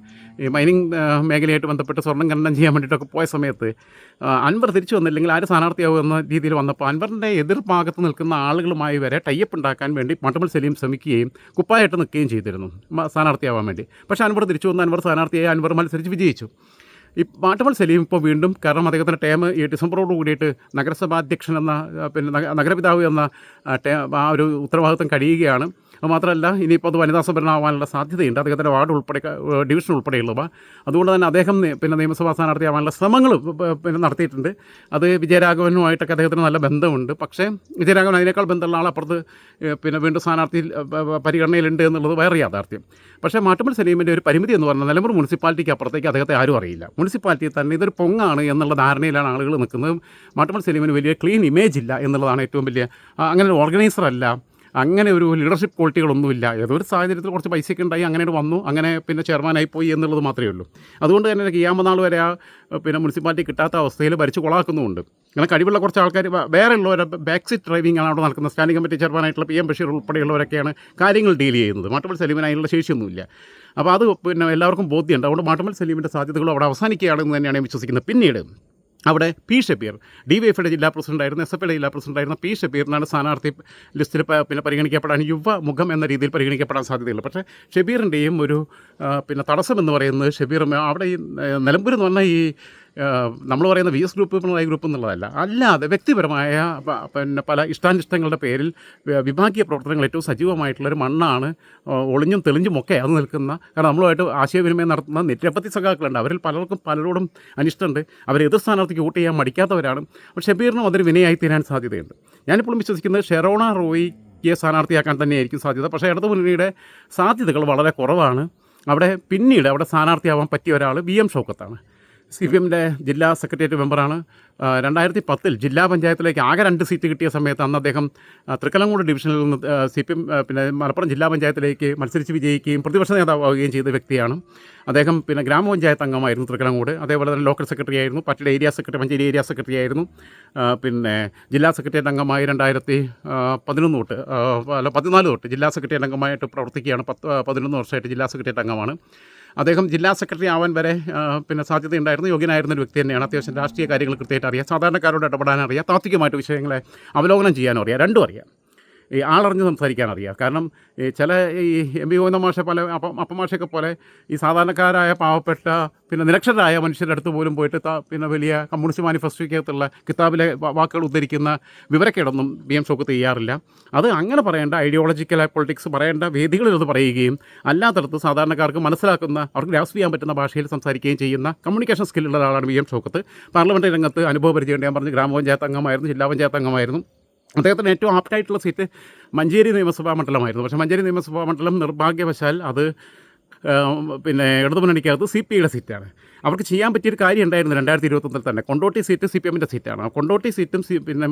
ഈ മൈനിങ് മേഖലയായിട്ട് ബന്ധപ്പെട്ട് സ്വർണം ഖനനം ചെയ്യാൻ വേണ്ടിയിട്ടൊക്കെ പോയ സമയത്ത് അൻവർ തിരിച്ചു വന്നില്ലെങ്കിൽ ആര് സ്ഥാനാർത്ഥിയാവും എന്ന രീതിയിൽ വന്നപ്പോൾ അൻവറിന്റെ എതിർ ഭാഗത്ത് നിൽക്കുന്ന ആളുകളുമായി വരെ ടൈപ്പ് ഉണ്ടാക്കാൻ വേണ്ടി മട്ടമൽ സലീം ശ്രമിക്കുകയും കുപ്പായിട്ട് നിൽക്കുകയും ചെയ്തിരുന്നു സ്ഥാനാർത്ഥിയാവാൻ വേണ്ടി. പക്ഷേ അൻവർ തിരിച്ചു വന്ന് അൻവർ സ്ഥാനാർത്ഥിയായി അൻവർ മത്സരിച്ച് വിജയിച്ചു. ഈ മാട്ടമൽ സലീം ഇപ്പോൾ വീണ്ടും കാരണം അദ്ദേഹത്തിന്റെ ടേം ഈ ഡിസംബറോട് കൂടിയിട്ട് നഗരസഭാധ്യക്ഷൻ എന്ന പിന്നെ നഗരപിതാവ് എന്ന ആ ഒരു ഉത്തരവാദിത്വം കഴിയുകയാണ്. അത് മാത്രമല്ല ഇനിയിപ്പോൾ അത് വനിതാ സംവരണമാവാനുള്ള സാധ്യതയുണ്ട്. അദ്ദേഹത്തിന്റെ വാർഡ് ഉൾപ്പെടെ ഡിവിഷൻ ഉൾപ്പെടെയുള്ളവ. അതുകൊണ്ട് തന്നെ അദ്ദേഹം പിന്നെ നിയമസഭാ സ്ഥാനാർത്ഥിയാവാനുള്ള ശ്രമങ്ങൾ പിന്നെ നടത്തിയിട്ടുണ്ട്. അത് വിജയരാഘവനുമായിട്ടൊക്കെ അദ്ദേഹത്തിന് നല്ല ബന്ധമുണ്ട്. പക്ഷേ വിജയരാഘവൻ അതിനേക്കാൾ ബന്ധമുള്ള ആൾ അപ്പുറത്ത് പിന്നെ വീണ്ടും പ- പരിഗണനയിലുണ്ട് എന്നുള്ളത് വേറെ യാഥാർത്ഥ്യം. പക്ഷേ മാട്ടുമൽ സലീമിന്റെ ഒരു പരിമിതി എന്ന് പറഞ്ഞാൽ നിലമ്പൂർ മുനിസിപ്പാലിറ്റിക്ക് അപ്പുറത്തേക്ക് അദ്ദേഹത്തെ ആരും അറിയില്ല. മുനിസിപ്പാലിറ്റി തന്നെ ഇതൊരു പൊങ്ങാണ് എന്നുള്ള ധാരണയിലാണ് ആളുകൾ നിൽക്കുന്നത്. മാട്ടുമൽ സലീമിന് വലിയ ക്ലീൻ ഇമേജ് ഇല്ല എന്നുള്ളതാണ് ഏറ്റവും വലിയ അങ്ങനെ ഓർഗനൈസർ അല്ല അങ്ങനെ ഒരു ലീഡർഷിപ്പ് ക്വാളിറ്റികളൊന്നുമില്ല ഏതൊരു സാഹചര്യത്തിൽ കുറച്ച് പൈസയൊക്കെ ഉണ്ടായി അങ്ങനെ വന്നു അങ്ങനെ പിന്നെ ചെയർമാനായി പോയി എന്നുള്ളത് മാത്രമേ ഉള്ളൂ. അതുകൊണ്ട് തന്നെ കിയാമനാൾ വരെ ആ പിന്നെ മുനിസിപ്പാലിറ്റി കിട്ടാത്ത അവസ്ഥയിൽ ഭരിച്ച് കൊളാക്കുന്നുമുണ്ട്. അങ്ങനെ കഴിവുള്ള കുറച്ച് ആൾക്കാർ വേറെ ഉള്ളവരെ ബാക്ക് സീറ്റ് ഡ്രൈവിംഗ് ആണ് അവിടെ നടക്കുന്നത്. സ്റ്റാൻഡിംഗ് കമ്മിറ്റി ചെയർമാനായിട്ടുള്ള പി എം ബഷീർ ഉൾപ്പെടെയുള്ളവരൊക്കെയാണ് കാര്യങ്ങൾ ഡീൽ ചെയ്യുന്നത്. മാട്ടുമൽ സലീമിന് അതിനുള്ള ശേഷിയൊന്നുമില്ല. അപ്പോൾ അത് പിന്നെ എല്ലാവർക്കും ബോധ്യമുണ്ട്. അതുകൊണ്ട് മാട്ടുമൽ സലീമിന്റെ സാധ്യതകളും അവിടെ അവസാനിക്കുകയാണെന്ന് തന്നെയാണ് വിശ്വസിക്കുന്നത്. പിന്നീട് അവിടെ പി ഷബീർ ഡി വൈ എഫിയുടെ ജില്ലാ പ്രസിഡന്റായിരുന്ന എസ് എഫ് ഐയുടെ ജില്ലാ പ്രസിഡന്റായിരുന്ന. പി ഷബീറിനാണ് സ്ഥാനാർത്ഥി ലിസ്റ്റിൽ പിന്നെ പരിഗണിക്കപ്പെടാൻ യുവ മുഖം എന്ന രീതിയിൽ പരിഗണിക്കപ്പെടാൻ സാധ്യതയുള്ളൂ. പക്ഷേ ഷബീറിന്റെയും ഒരു പിന്നെ തടസ്സം എന്ന് പറയുന്നത് ഷബീർ അവിടെ ഈ നിലമ്പൂർ എന്ന് പറഞ്ഞാൽ ഈ നമ്മൾ പറയുന്ന V S group Pinarayi group എന്നുള്ളതല്ല. അല്ലാതെ വ്യക്തിപരമായ പിന്നെ പല ഇഷ്ടാനിഷ്ടങ്ങളുടെ പേരിൽ വിഭാഗീയ പ്രവർത്തനങ്ങൾ ഏറ്റവും സജീവമായിട്ടുള്ളൊരു മണ്ണാണ് ഒളിഞ്ഞും തെളിഞ്ഞും ഒക്കെ അത് നിൽക്കുന്ന കാരണം നമ്മളുമായിട്ട് ആശയവിനിമയം നടത്തുന്ന നിരവധി സഖാക്കളുണ്ട്. അവരിൽ പലർക്കും പലരോടും അനിഷ്ടമുണ്ട്. അവർ എതിർ സ്ഥാനാർത്ഥിക്ക് വോട്ട് ചെയ്യാൻ മടിക്കാത്തവരാണ്. പക്ഷേ ഷബീറിനും അതൊരു വിനയായി തീരാൻ സാധ്യതയുണ്ട്. ഞാനിപ്പോഴും വിശ്വസിക്കുന്നത് ഷെറോണ റോയിയെ സ്ഥാനാർത്ഥിയാക്കാൻ തന്നെയായിരിക്കും സാധ്യത. പക്ഷേ ഇടതു മുന്നണിയുടെ സാധ്യതകൾ വളരെ കുറവാണ്. അവിടെ പിന്നീട് അവിടെ സ്ഥാനാർത്ഥിയാവാൻ പറ്റിയ ഒരാൾ വി എം ഷൗക്കത്താണ്. സി പി എമ്മിന്റെ ജില്ലാ സെക്രട്ടേറിയറ്റ് മെമ്പറാണ്. രണ്ടായിരത്തി പത്തിൽ ജില്ലാ പഞ്ചായത്തിലേക്ക് ആകെ രണ്ട് സീറ്റ് കിട്ടിയ സമയത്ത് അന്ന് അദ്ദേഹം ആ, തൃക്കലങ്കോട് ഡിവിഷനിൽ നിന്ന് സി പി എം പിന്നെ മലപ്പുറം ജില്ലാ പഞ്ചായത്തിലേക്ക് മത്സരിച്ച് വിജയിക്കുകയും പ്രതിപക്ഷ നേതാവുകയും ചെയ്ത വ്യക്തിയാണ്. അദ്ദേഹം പിന്നെ ഗ്രാമപഞ്ചായത്ത് അംഗമായിരുന്നു തൃക്കലങ്കോട് അതേപോലെ തന്നെ ലോക്കൽ സെക്രട്ടറി ആയിരുന്നു പാർട്ടിയുടെ area secretary Manjeri area secretary ആയിരുന്നു. പിന്നെ ജില്ലാ സെക്രട്ടേറിയറ്റ് അംഗമായി രണ്ടായിരത്തി പതിനൊന്ന് തൊട്ട് അല്ല പതിനാല് തൊട്ട് ജില്ലാ സെക്രട്ടേറിയറ്റ് അംഗമായിട്ട് പ്രവർത്തിക്കുകയാണ്. പത്ത് പതിനൊന്ന് വർഷമായിട്ട് ജില്ലാ സെക്രട്ടേറിയറ്റ് അംഗമാണ്. അദ്ദേഹം ജില്ലാ സെക്രട്ടറി ആവാൻ വരെ പിന്നെ സാധ്യതയുണ്ടായിരുന്നു യോഗ്യനായിരുന്ന ഒരു വ്യക്തി തന്നെയാണ്. അത്യാവശ്യം രാഷ്ട്രീയ കാര്യങ്ങൾ കൃത്യമായിട്ട് അറിയാം. സാധാരണക്കാരോട് ഇടപെടാൻ അറിയാം താത്വികമായിട്ട് വിഷയങ്ങളെ അവലോകനം ചെയ്യാനും അറിയാം. രണ്ടും അറിയാം. ഈ ആളറിഞ്ഞ് സംസാരിക്കാൻ അറിയാം കാരണം ചില ഈ എം പി ഗോവിന്ദ മാഷെ പോലെ അപ്പം അപ്പമാഷയൊക്കെ പോലെ ഈ സാധാരണക്കാരായ പാവപ്പെട്ട പിന്നെ നിരക്ഷരായ മനുഷ്യരുടെ അടുത്ത് പോലും പോയിട്ട് പിന്നെ വലിയ കമ്മ്യൂണിസ്റ്റ് മാനിഫെസ്റ്റോയ്ക്കകത്തുള്ള കിതാബിലെ വാക്കുകൾ ഉദ്ധരിക്കുന്ന വിവരക്കേടൊന്നും ബി എം ഷോക്ക് ചെയ്യാറില്ല. അത് അങ്ങനെ പറയേണ്ട ഐഡിയോളജിക്കൽ പൊളിറ്റിക്സ് പറയേണ്ട വേദികളിൽ അത് പറയുകയും അല്ലാത്തടത്ത് സാധാരണക്കാർക്ക് മനസ്സിലാക്കുന്ന അവർക്ക് ഗ്രാസ് ചെയ്യാൻ പറ്റുന്ന ഭാഷയിൽ സംസാരിക്കുകയും ചെയ്യുന്ന കമ്മ്യൂണിക്കേഷൻ സ്കില്ലുള്ള ഒരാളാണ് ബി എം ഷോക്കത്ത്. പാർലമെന്റ് രംഗത്ത് അനുഭവപരിചയം ഞാൻ പറഞ്ഞു ഗ്രാമപഞ്ചായത്ത് അംഗമായിരുന്നു ജില്ലാ പഞ്ചായത്ത് അംഗമായിരുന്നു. അദ്ദേഹത്തിന് ഏറ്റവും ആപ്റ്റായിട്ടുള്ള സീറ്റ് മഞ്ചേരി നിയമസഭാ മണ്ഡലമായിരുന്നു. പക്ഷേ മഞ്ചേരി നിയമസഭാ മണ്ഡലം നിർഭാഗ്യവശാൽ അത് പിന്നെ ഇടതുമുന്നണിക്കകത്ത് സി പി ഐയുടെ സീറ്റാണ്. അവർക്ക് ചെയ്യാൻ പറ്റിയൊരു കാര്യം ഉണ്ടായിരുന്നു രണ്ടായിരത്തി ഇരുപത്തൊന്നിൽ തന്നെ. കൊണ്ടോട്ടി സീറ്റ് സി പി എമ്മിന്റെ സീറ്റാണ്. കൊണ്ടോട്ടി സീറ്റും സി പിന്നെ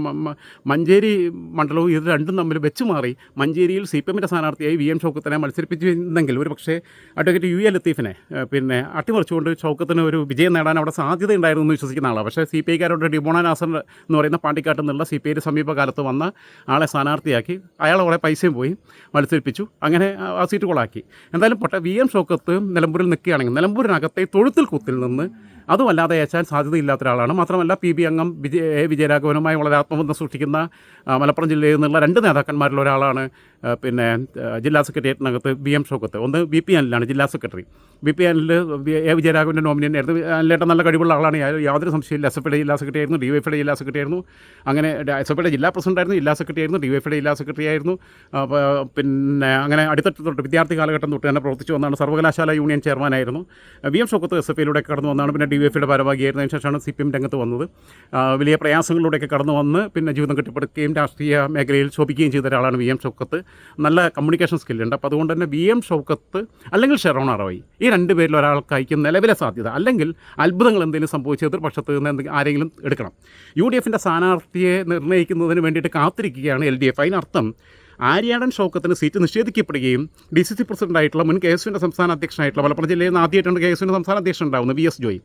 മഞ്ചേരി മണ്ഡലവും ഇത് രണ്ടും തമ്മിൽ വെച്ച് മാറി മഞ്ചേരിയിൽ സി പി എമ്മിന്റെ സ്ഥാനാർത്ഥിയായി വി എം ഷൗക്കത്തിനെ മത്സരിപ്പിച്ചിരുന്നെങ്കിൽ ഒരു പക്ഷേ അഡ്വക്കേറ്റ് യു എ ലത്തീഫിനെ പിന്നെ അട്ടിമറിച്ചുകൊണ്ട് ഷൗക്കത്തിന് ഒരു വിജയം നേടാൻ അവിടെ സാധ്യത ഉണ്ടായിരുന്നു എന്ന് വിശ്വസിക്കുന്ന ആളാണ്. പക്ഷേ സി പി ഐക്കാരോട് ഡിമോണ നാസർ എന്ന് പറയുന്ന പാണ്ടിക്കാട്ട് നിന്നുള്ള സി പി ഐയുടെ സമീപകാലത്ത് വന്ന ആളെ സ്ഥാനാർത്ഥിയാക്കി അയാൾ കുറേ പൈസയും പോയി മത്സരിപ്പിച്ചു. അങ്ങനെ ആ- സീറ്റ് കൊളാക്കി എന്തായാലും പൊട്ടെ വി എം നിലമ്പൂരിൽ നിൽക്കുകയാണെങ്കിൽ നിലമ്പൂരിനകത്തെ തൊഴുത്തിൽ കുത്തിൽ നിന്ന് അതുമല്ലാതെ ഏച്ചാൻ സാധ്യതയില്ലാത്ത ഒരാളാണ്. മാത്രമല്ല പി ബി അംഗം വിജയ വിജയരാഘവനുമായി വളരെ ആത്മബന്ധം സൂക്ഷിക്കുന്ന മലപ്പുറം ജില്ലയിൽ നിന്നുള്ള രണ്ട് നേതാക്കന്മാരിൽ ഒരാളാണ് പിന്നെ ജില്ലാ സെക്രട്ടേറിയറ്റിനകത്ത് ബി എം ഷോക്കത്ത് ഒന്ന് ബി പി അനിലാണ് ജില്ലാ secretary. B P Anil A വിജയരാഘവന്റെ nominee ആയിരുന്നു അനിലേട്ടൻ നല്ല കഴിവുള്ള ആളാണ്. യാതൊരു സംശയമില്ല എസ് എഫ് ഐയുടെ ജില്ലാ സെക്രട്ടറി ആയിരുന്നു. ഡി വൈ എഫ്ഐയുടെ ജില്ലാ സെക്രട്ടറി ആയിരുന്നു. അങ്ങനെ എസ് എഫ്ഐയുടെ ജില്ലാ പ്രസിഡന്റ് ആയിരുന്നു. ജില്ലാ സെക്രട്ടറി ആയിരുന്നു. ഡി വൈ എഫ്ഐയുടെ ജില്ലാ സെക്രട്ടറി ആയിരുന്നു. പിന്നെ അങ്ങനെ അടിത്തട്ട് തൊട്ട് വിദ്യാർത്ഥി കാലഘട്ടം തൊട്ട് തന്നെ പ്രവർത്തിച്ചു വന്നാണ് സർവകലാശാല union ചെയർമാനായിരുന്നു V M Shoukath S F ഐയിലൂടെ കടന്നു വന്നാണ്. പിന്നെ ഡി വൈ എഫിയുടെ ഭാരവാഹിയായിരുന്നു അതിന് ശേഷമാണ് സി പി എം രംഗത്ത് വന്നത്. വലിയ പ്രയാസങ്ങളിലൂടെയൊക്കെ കടന്നു വന്ന് പിന്നെ ജീവിതം കെട്ടിപ്പടുക്കുകയും രാഷ്ട്രീയ മേഖലയിൽ ശോഭിക്കുകയും ചെയ്ത ഒരാളാണ് വി എം ഷൗക്കത്ത് നല്ല കമ്മ്യൂണിക്കേഷൻ സ്കില്ലുണ്ട് അപ്പോൾ അതുകൊണ്ട് തന്നെ വി എം ഷൗക്കത്ത് അല്ലെങ്കിൽ ഷെറോണ റോയ് ഈ രണ്ട് പേരിൽ ഒരാൾക്കായിരിക്കും നിലവിലെ സാധ്യത. അല്ലെങ്കിൽ അത്ഭുതങ്ങൾ എന്തെങ്കിലും സംഭവിച്ച എതിർപക്ഷത്ത് നിന്ന് എന്തെങ്കിലും ആരെങ്കിലും എടുക്കണം. യു ഡി എഫിന്റെ സ്ഥാനാർത്ഥിയെ നിർണയിക്കുന്നതിന് വേണ്ടിയിട്ട് കാത്തിരിക്കുകയാണ് എൽ ഡി എഫ്. അതിനർത്ഥം ആര്യാടൻ ഷൗക്കത്തിന് സീറ്റ് നിഷേധിക്കപ്പെടുകയും ഡി സി സി പ്രസിഡന്റായിട്ടുള്ള മുൻ കെ എസ് യുവിന്റെ സംസ്ഥാന അധ്യക്ഷനായിട്ടുള്ള മലപ്പുറം ജില്ലയിൽ നിന്ന് ആദ്യമായിട്ടാണ് കെ എസ് യുവിന്റെ സംസ്ഥാന അധ്യക്ഷൻ ഉണ്ടാവുന്നത് വി എസ് ജോയി.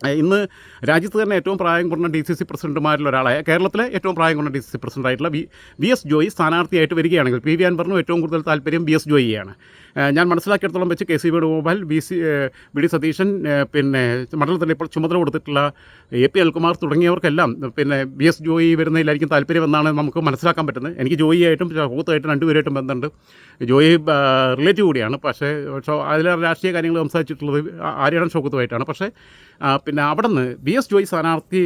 ഇന്ന് രാജ്യത്ത് തന്നെ ഏറ്റവും പ്രായം കുറഞ്ഞ ഡി സി സി പ്രസിഡന്റുമാരിൽ ഒരാളായ കേരളത്തിലെ ഏറ്റവും പ്രായം കുറഞ്ഞ ഡി സി സി പ്രസിഡന്റായിട്ടുള്ള വി വി എസ് ജോയി സ്ഥാനാർത്ഥിയായിട്ട് വരികയാണെങ്കിൽ പി വി അൻവറിനും ഏറ്റവും കൂടുതൽ താല്പര്യം വി എസ് ജോയിയാണ് ഞാൻ മനസ്സിലാക്കിയിടത്തോളം വെച്ച് K C Venugopal V C V D Satheesan പിന്നെ മണ്ഡലത്തിൽ ഇപ്പോൾ ചുമതല കൊടുത്തിട്ടുള്ള എ പി അൽകുമാർ തുടങ്ങിയവർക്കെല്ലാം പിന്നെ ബി എസ് ജോയി വരുന്നതിലായിരിക്കും താല്പര്യമെന്നാണ് നമുക്ക് മനസ്സിലാക്കാൻ പറ്റുന്നത്. എനിക്ക് ജോയിയായിട്ടും ഹൂത്തായിട്ടും രണ്ടുപേരായിട്ടും ബന്ധമുണ്ട്. ജോയി റിലേറ്റീവ് കൂടിയാണ്. പക്ഷേ അതിലെ രാഷ്ട്രീയ കാര്യങ്ങൾ സംസാരിച്ചിട്ടുള്ളത് ആര്യടൻ ഷൗക്കത്തുമായിട്ടാണ് പക്ഷേ പിന്നെ അവിടെ നിന്ന് ബി എസ് ജോയി സ്ഥാനാർത്ഥി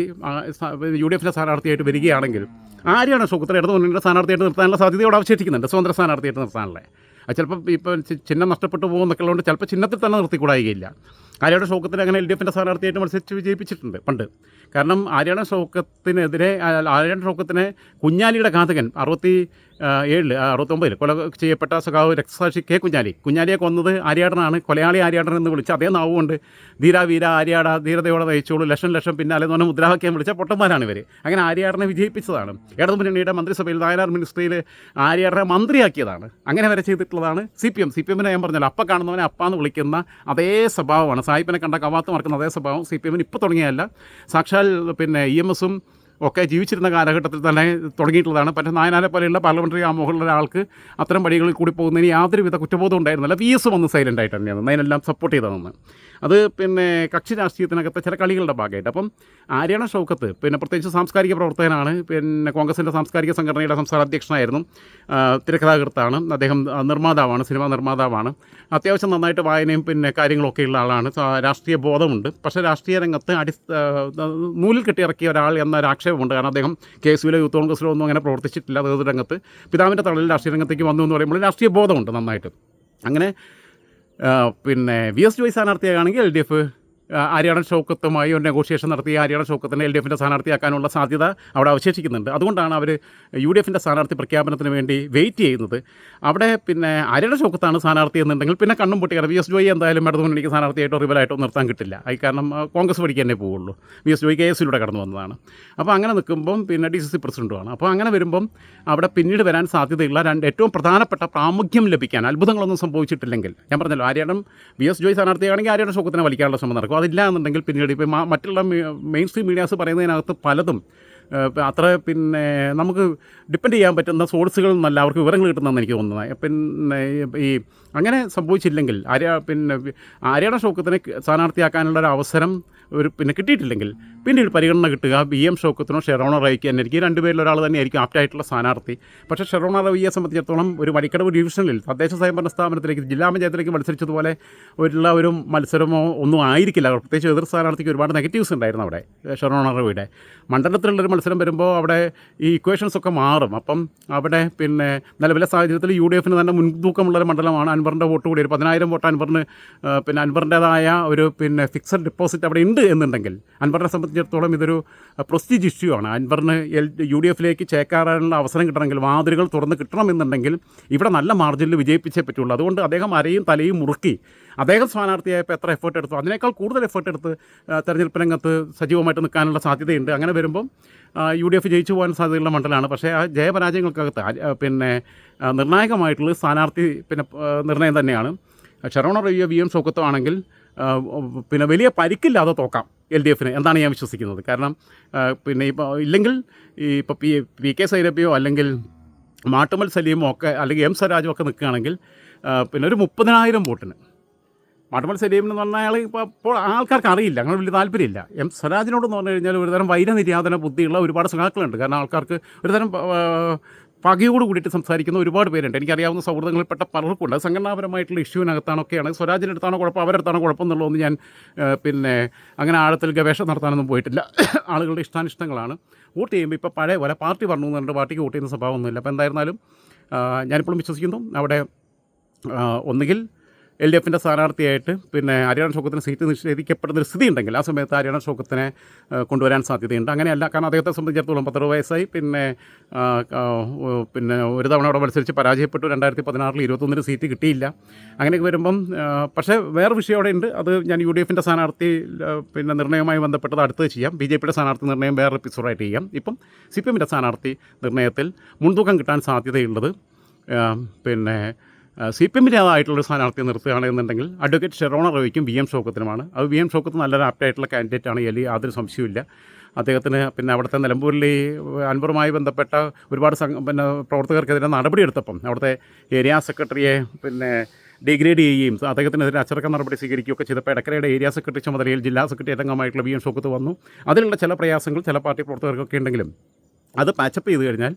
യു ഡി എഫിലെ സ്ഥാനാർത്ഥിയായിട്ട് വരികയാണെങ്കിൽ ആര്യാണ് ഷൗക്കത്തിനെ ഇടതു മുന്നണിയുടെ സ്ഥാനാർത്ഥിയായിട്ട് നിർത്താനുള്ള സാധ്യതയോട് അവശേഷിക്കുന്നുണ്ട്. സ്വതന്ത്ര സ്ഥാനാർത്ഥിയായിട്ട് നിർത്താനുള്ള. ചിലപ്പോൾ ഇപ്പോൾ ചിഹ്നം നഷ്ടപ്പെട്ടു പോകുന്നൊക്കെ ഉള്ളതുകൊണ്ട് ചിലപ്പോൾ ചിഹ്നത്തിൽ തന്നെ നിർത്തിക്കൂടായികയില്ല. ആര്യയുടെ ശോകത്തിന് അങ്ങനെ എൽ ഡി എഫിന്റെ സ്ഥാനാർത്ഥിയായിട്ട് മത്സരിച്ച് വിജയിപ്പിച്ചിട്ടുണ്ട് പണ്ട്. കാരണം ആര്യയുടെ ഷൗക്കത്തിനെതിരെ ആര്യയുടെ ഷൗക്കത്തിനെ കുഞ്ഞാലിയുടെ ഘാതകൻ അറുപത്തി ഏഴിൽ അറുപത്തൊമ്പതിൽ കൊല ചെയ്യപ്പെട്ട സഖാവ് രക്തസാക്ഷി കെ കുഞ്ഞാലി. കുഞ്ഞാലിയെ കൊന്നത് ആര്യാടനാണ്. കൊലയാളി ആര്യാടൻ എന്ന് വിളിച്ച് അതേ നാവുകൊണ്ട് ധീര വീര ആര്യാട ധീരതയോടെ നയിച്ചോളൂ. ലക്ഷം ലക്ഷം പിന്നാലെ എന്ന് പറഞ്ഞ മുദ്രാവാക്യം വിളിച്ച പൊട്ടന്മാരാണ് ഇവർ അങ്ങനെ ആര്യാടനെ വിജയിപ്പിച്ചതാണ്. ഇടതുമുന്നണിയുടെ മന്ത്രിസഭയിൽ നായനാർ മിനിസ്ട്രിയിൽ ആര്യാടനെ മന്ത്രിയാക്കിയതാണ്. അങ്ങനെ വരെ ചെയ്തിട്ടുള്ളതാണ് C P M. C P എമ്മിനെ ഞാൻ പറഞ്ഞല്ലോ അപ്പം കാണുന്നവനെ അപ്പ എന്ന് വിളിക്കുന്ന അതേ സ്വഭാവമാണ്. സാഹിബിനെ കണ്ട കവാത്ത് മറക്കുന്ന അതേ സ്വഭാവം സി പി എമ്മിന് ഇപ്പോൾ തുടങ്ങിയതല്ല. സാക്ഷാൽ പിന്നെ ഇ എം എസും ഒക്കെ ജീവിച്ചിരുന്ന കാലഘട്ടത്തിൽ തന്നെ തുടങ്ങിയിട്ടുള്ളതാണ്. പക്ഷേ നായനാരെ പോലെയുള്ള പാർലമെന്ററി ആമോഹമുള്ള ഒരാൾക്ക് അത്തരം വഴികളിൽ കൂടി പോകുന്നതിന് യാതൊരുവിധ കുറ്റബോധം ഉണ്ടായിരുന്നില്ല. വി എസ് വന്ന് സൈലന്റ് ആയിട്ട് തന്നെയാണ്. അതിനെല്ലാം സപ്പോർട്ട് ചെയ്തതെന്ന് അത് പിന്നെ കക്ഷി രാഷ്ട്രീയത്തിനകത്തെ ചില കളികളുടെ ഭാഗമായിട്ട്. അപ്പം ആര്യാണ ഷൗക്കത്ത് പിന്നെ പ്രത്യേകിച്ച് സാംസ്കാരിക പ്രവർത്തകനാണ്. പിന്നെ കോൺഗ്രസിന്റെ സാംസ്കാരിക സംഘടനയുടെ സംസ്ഥാന അധ്യക്ഷനായിരുന്നു. തിരക്കഥാകൃത്താണ്. അദ്ദേഹം നിർമ്മാതാവാണ് സിനിമാ നിർമ്മാതാവാണ്. അത്യാവശ്യം നന്നായിട്ട് വായനയും പിന്നെ കാര്യങ്ങളൊക്കെ ഉള്ള ആളാണ് രാഷ്ട്രീയ ബോധമുണ്ട്. പക്ഷേ രാഷ്ട്രീയ രംഗത്ത് അടി നൂലിൽ കെട്ടിയിറക്കിയ ഒരാൾ എന്നൊരു ആക്ഷേപമുണ്ട് കാരണം അദ്ദേഹം കെ എസ് യുവിലെ യൂത്ത് കോൺഗ്രസിലോ ഒന്നും അങ്ങനെ പ്രവർത്തിച്ചിട്ടില്ല. അതേതൊരു രംഗത്ത്? പിതാവിന്റെ തളലിൽ രാഷ്ട്രീയ രംഗത്തേക്ക് വന്നു എന്ന് പറയുമ്പോൾ രാഷ്ട്രീയ ബോധമുണ്ട് നന്നായിട്ട്. അങ്ങനെ പിന്നെ വി എസ് ജോയ് സ്ഥാനാർത്ഥിയാണെങ്കിൽ എൽ ഡി എഫ് ആര്യാടൻ ഷൗക്കത്തുമായി ഒരു നെഗോഷിയേഷൻ നടത്തി ആര്യാടൻ ഷൗക്കത്തിനെ എൽ ഡി എഫിന്റെ സ്ഥാനാർത്ഥിയാക്കാനുള്ള സാധ്യത അവിടെ അവശേഷിക്കുന്നുണ്ട്. അതുകൊണ്ടാണ് അവർ യു ഡി എഫിന്റെ സ്ഥാനാർത്ഥി പ്രഖ്യാപനത്തിന് വേണ്ടി വെയിറ്റ് ചെയ്യുന്നത്. അവിടെ പിന്നെ ആര്യാടൻ ഷൗക്കത്താണ് സ്ഥാനാർത്ഥി എന്നുണ്ടെങ്കിൽ പിന്നെ കണ്ണും പൊട്ടിക്കാറ് വി. എസ്. ജോയി എന്തായാലും ഇടതു മുന്നണിക്ക് സ്ഥാനാർത്ഥിയായിട്ടോ റിവലായിട്ടോ നിർത്താൻ കിട്ടില്ല. അത് കാരണം കോൺഗ്രസ് പഠിക്കാൻ തന്നെ പോവുള്ളൂ. വി. എസ്. ജോയി കെ എസിലൂടെ കടന്നു വന്നതാണ്. അപ്പോൾ അങ്ങനെ നിൽക്കുമ്പം പിന്നെ ഡി സി സി പ്രസിഡന്റുമാണ് അപ്പോൾ അങ്ങനെ വരുമ്പം അവിടെ പിന്നീട് വരാൻ സാധ്യതയുള്ള രണ്ട് ഏറ്റവും പ്രധാനപ്പെട്ട പ്രാമുഖ്യം ലഭിക്കാൻ അത്ഭുതങ്ങളൊന്നും സംഭവിച്ചിട്ടില്ലെങ്കിൽ. ഞാൻ പറഞ്ഞല്ലോ ആര്യാടം വി. എസ്. ജോയി സ്ഥാനാർത്ഥിയാണെങ്കിൽ ആര്യാടൻ ഷോക്കത്തിനെ വലിക്കാനുള്ള ശ്രമം നടക്കും. അതില്ല എന്നുണ്ടെങ്കിൽ പിന്നീട് ഇപ്പോൾ മറ്റുള്ള മെയിൻ സ്ട്രീം മീഡിയാസ് പറയുന്നതിനകത്ത് പലതും അത്ര പിന്നെ നമുക്ക് ഡിപ്പെൻഡ് ചെയ്യാൻ പറ്റുന്ന സോഴ്സുകൾ നിന്നല്ല അവർക്ക് വിവരങ്ങൾ കിട്ടുന്നതെന്ന് എനിക്ക് തോന്നുന്നത്. പിന്നെ ഈ അങ്ങനെ സംഭവിച്ചില്ലെങ്കിൽ ആര്യ പിന്നെ ആര്യയുടെ ഷൗക്കത്തിനെ സ്ഥാനാർത്ഥിയാക്കാനുള്ള ഒരു അവസരം ഒരു പിന്നെ കിട്ടിയിട്ടില്ലെങ്കിൽ പിന്നെ ഒരു പരിഗണന കിട്ടുക. ബി എം ഷൗക്കത്തിനോ ഷെറോണ റവിക്ക് തന്നെ എനിക്ക് രണ്ടുപേരിൽ ഒരാൾ തന്നെ ആയിരിക്കും ആപ്റ്റായിട്ടുള്ള സ്ഥാനാർത്ഥി. പക്ഷേ ഷെറോണ റവിയെ സംബന്ധിച്ചിടത്തോളം ഒരു വടിക്കടവ് ഡിവിഷനിൽ തദ്ദേശ സ്വയംഭരണ സ്ഥാപനത്തിലേക്ക് ജില്ലാ പഞ്ചായത്തിലേക്ക് മത്സരിച്ചതുപോലെ ഉള്ള ഒരു മത്സരമോ ഒന്നും ആയിരിക്കില്ല. പ്രത്യേകിച്ച് എതിർ സ്ഥാനാർത്ഥിക്ക് ഒരുപാട് നെഗറ്റീവ്സ് ഉണ്ടായിരുന്നു അവിടെ ഷെറോണ റവിയുടെ. മണ്ഡലത്തിലുള്ളൊരു മത്സരം വരുമ്പോൾ അവിടെ ഈ ഇക്വേഷൻസ് ഒക്കെ മാറും. അപ്പം അവിടെ പിന്നെ നിലവിലെ സാഹചര്യത്തിൽ യു ഡി എഫിന് തന്നെ മുൻതൂക്കമുള്ളൊരു മണ്ഡലമാണ് അൻവറിന്റെ വോട്ട് കൂടി. ഒരു പതിനായിരം വോട്ട് അൻവറിന് പിന്നെ അൻവറിന്റേതായ ഒരു പിന്നെ ഫിക്സഡ് ഡെപ്പോസിറ്റ് അവിടെ ഉണ്ട് എന്നുണ്ടെങ്കിൽ അൻവറിനെ സംബന്ധിച്ചിടത്തോളം ഇതൊരു പ്രൊസ്റ്റീജ് ഇഷ്യൂ ആണ്. അൻവറിന് എൽ യു ഡി എഫിലേക്ക് ചേക്കാറാനുള്ള അവസരം കിട്ടണമെങ്കിൽ വാതിലുകൾ തുറന്ന് കിട്ടണമെന്നുണ്ടെങ്കിൽ ഇവിടെ നല്ല മാർജിനിൽ വിജയിപ്പിച്ചേ പറ്റുള്ളൂ. അതുകൊണ്ട് അദ്ദേഹം അരയും തലയും മുറുക്കി. അദ്ദേഹം സ്ഥാനാർത്ഥിയായപ്പോൾ എത്ര എഫേർട്ട് എടുത്തു? അതിനേക്കാൾ കൂടുതൽ എഫേർട്ട് എടുത്ത് തെരഞ്ഞെടുപ്പ് രംഗത്ത് സജീവമായിട്ട് നിൽക്കാനുള്ള സാധ്യതയുണ്ട്. അങ്ങനെ വരുമ്പം യു ഡി എഫ് ജയിച്ചു പോകാൻ സാധ്യതയുള്ള മണ്ഡലമാണ്. പക്ഷേ ആ ജയപരാജയങ്ങൾക്കകത്ത് പിന്നെ നിർണായകമായിട്ടുള്ള സ്ഥാനാർത്ഥി പിന്നെ നിർണയം തന്നെയാണ്. ഷറോണ റവിയോ വി എം ആണെങ്കിൽ പിന്നെ വലിയ പരിക്കില്ലാതെ തോക്കാം എൽ ഡി എഫിന് എന്നാണ് ഞാൻ വിശ്വസിക്കുന്നത്. കാരണം പിന്നെ ഇപ്പോൾ ഇല്ലെങ്കിൽ ഈ ഇപ്പോൾ പി പി കെ സൈരപ്പിയോ അല്ലെങ്കിൽ മാട്ടുമൽ സലീമോ ഒക്കെ അല്ലെങ്കിൽ എം സ്വരാജോ ഒക്കെ നിൽക്കുകയാണെങ്കിൽ പിന്നെ ഒരു മുപ്പതിനായിരം വോട്ടിന് മാട്ടുമൽ സലീം എന്ന് പറഞ്ഞ അയാൾ ഇപ്പോൾ ആൾക്കാർക്ക് അറിയില്ല. അങ്ങനെ വലിയ താല്പര്യമില്ല. എം സ്വരാജിനോടെന്ന് പറഞ്ഞു കഴിഞ്ഞാൽ ഒരുതരം വൈരനിര്യാതന ബുദ്ധിയുള്ള ഒരുപാട് സഖാക്കളുണ്ട്. കാരണം ആൾക്കാർക്ക് ഒരുതരം പകയോട് കൂടിയിട്ട് സംസാരിക്കുന്ന ഒരുപാട് പേരുണ്ട്. എനിക്കറിയാവുന്ന സൗഹൃദങ്ങളിൽപ്പെട്ട പലർക്കുണ്ട്. അത് സംഘടനാപരമായിട്ടുള്ള ഇഷ്യൂവിനകത്താണൊക്കെയാണ്. സ്വരാജിന്റെ അടുത്താണോ കുഴപ്പം? അവരുടെ അടുത്താണോ കുഴപ്പം എന്നുള്ളതൊന്നും ഞാൻ പിന്നെ അങ്ങനെ ആഴത്തിൽ ഗവേഷണം നടത്താനൊന്നും പോയിട്ടില്ല. ആളുകളുടെ ഇഷ്ടാനിഷ്ടങ്ങളാണ്. വോട്ട് ചെയ്യുമ്പോൾ ഇപ്പോൾ പഴയ പോലെ പാർട്ടി പറഞ്ഞു എന്ന് പറഞ്ഞിട്ട് പാർട്ടിക്ക് വോട്ട് ചെയ്യുന്ന സ്വഭാവമൊന്നുമില്ല. അപ്പോൾ എന്തായിരുന്നാലും ഞാനിപ്പോഴും വിശ്വസിക്കുന്നു. അവിടെ ഒന്നുകിൽ എൽ ഡി എഫിന്റെ സ്ഥാനാർത്ഥിയായിട്ട് പിന്നെ ഹരിയാണ ശോകത്തിന് സീറ്റ് നിഷേധിക്കപ്പെടുന്ന ഒരു സ്ഥിതി ഉണ്ടെങ്കിൽ ആ സമയത്ത് ഹരിയാണ ശോകത്തിനെ കൊണ്ടുവരാൻ സാധ്യതയുണ്ട്. അങ്ങനെയല്ല കാരണം അദ്ദേഹത്തെ സംബന്ധിച്ചിടത്തോളം പത്തറുപത് വയസ്സായി. പിന്നെ പിന്നെ ഒരു തവണ അവിടെ മത്സരിച്ച് പരാജയപ്പെട്ടു. രണ്ടായിരത്തി പതിനാറിൽ ഇരുപത്തൊന്നിന് സീറ്റ് കിട്ടിയില്ല. അങ്ങനെയൊക്കെ വരുമ്പം പക്ഷേ വേറെ വിഷയം അവിടെ ഉണ്ട്. അത് ഞാൻ യു ഡി എഫിന്റെ സ്ഥാനാർത്ഥി പിന്നെ നിർണയവുമായി ബന്ധപ്പെട്ടത് അടുത്തത് ചെയ്യാം. ബി ജെ പിയുടെ സ്ഥാനാർത്ഥി നിർണയം വേറെ എപ്പിസോഡായിട്ട് ചെയ്യാം. ഇപ്പം സി പി എമ്മിന്റെ സ്ഥാനാർത്ഥി നിർണയത്തിൽ മുൻതൂക്കം കിട്ടാൻ സാധ്യതയുള്ളത് പിന്നെ സി പി എമ്മിന്റെ എമ്മിന്റേതായിട്ടുള്ളൊരു സ്ഥാനാർത്ഥിയെ നിർത്തുകയാണെന്നുണ്ടെങ്കിൽ അഡ്വക്കേറ്റ് ഷെറോണ റവിക്കും വി എം ഷോക്കത്തിനുമാണ് അത് വി എം ഷോക്കത്ത് നല്ലൊരു ആപ്റ്റായിട്ടുള്ള കാൻഡിഡേറ്റ് ആണ്. എലി യാതൊരു സംശയമില്ല അദ്ദേഹത്തിന് പിന്നെ അവിടുത്തെ നിലമ്പൂരിൽ ഈ അൻവറുമായി ബന്ധപ്പെട്ട ഒരുപാട് പിന്നെ പ്രവർത്തകർക്കെതിരെ നടപടിയെടുത്തപ്പം അവിടുത്തെ ഏരിയ സെക്രട്ടറിയെ പിന്നെ ഡിഗ്രേഡ് ചെയ്യുകയും അദ്ദേഹത്തിനെതിരെ അച്ചടക്ക നടപടി സ്വീകരിക്കുകയൊക്കെ ചെയ്തപ്പോൾ ഇടക്കരയുടെ ഏരിയ സെക്രട്ടറി ചുമതലയിൽ ജില്ലാ സെക്രട്ടറി അംഗമായിട്ടുള്ള വി എം ഷോക്കത്ത് വന്നു. അതിലുള്ള ചില പ്രയാസങ്ങൾ ചില പാർട്ടി പ്രവർത്തകർക്കൊക്കെ ഉണ്ടെങ്കിലും അത് പാച്ചപ്പ് ചെയ്ത് കഴിഞ്ഞാൽ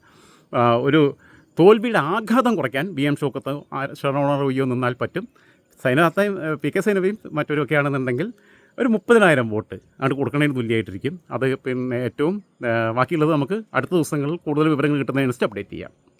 ഒരു തോൽവിയുടെ ആഘാതം കുറയ്ക്കാൻ ബി എം ഷോക്കത്ത് ശരണ നിന്നാൽ പറ്റും. സൈനാത്തയും പി കെ സൈനവയും മറ്റൊരുമൊക്കെ ആണെന്നുണ്ടെങ്കിൽ ഒരു മുപ്പതിനായിരം വോട്ട് അത് കൊടുക്കണതിന് തുല്യമായിട്ടിരിക്കും അത് പിന്നെ ഏറ്റവും ബാക്കിയുള്ളത് നമുക്ക് അടുത്ത ദിവസങ്ങളിൽ കൂടുതൽ വിവരങ്ങൾ കിട്ടുന്നതിനനുസരിച്ച് അപ്ഡേറ്റ് ചെയ്യാം.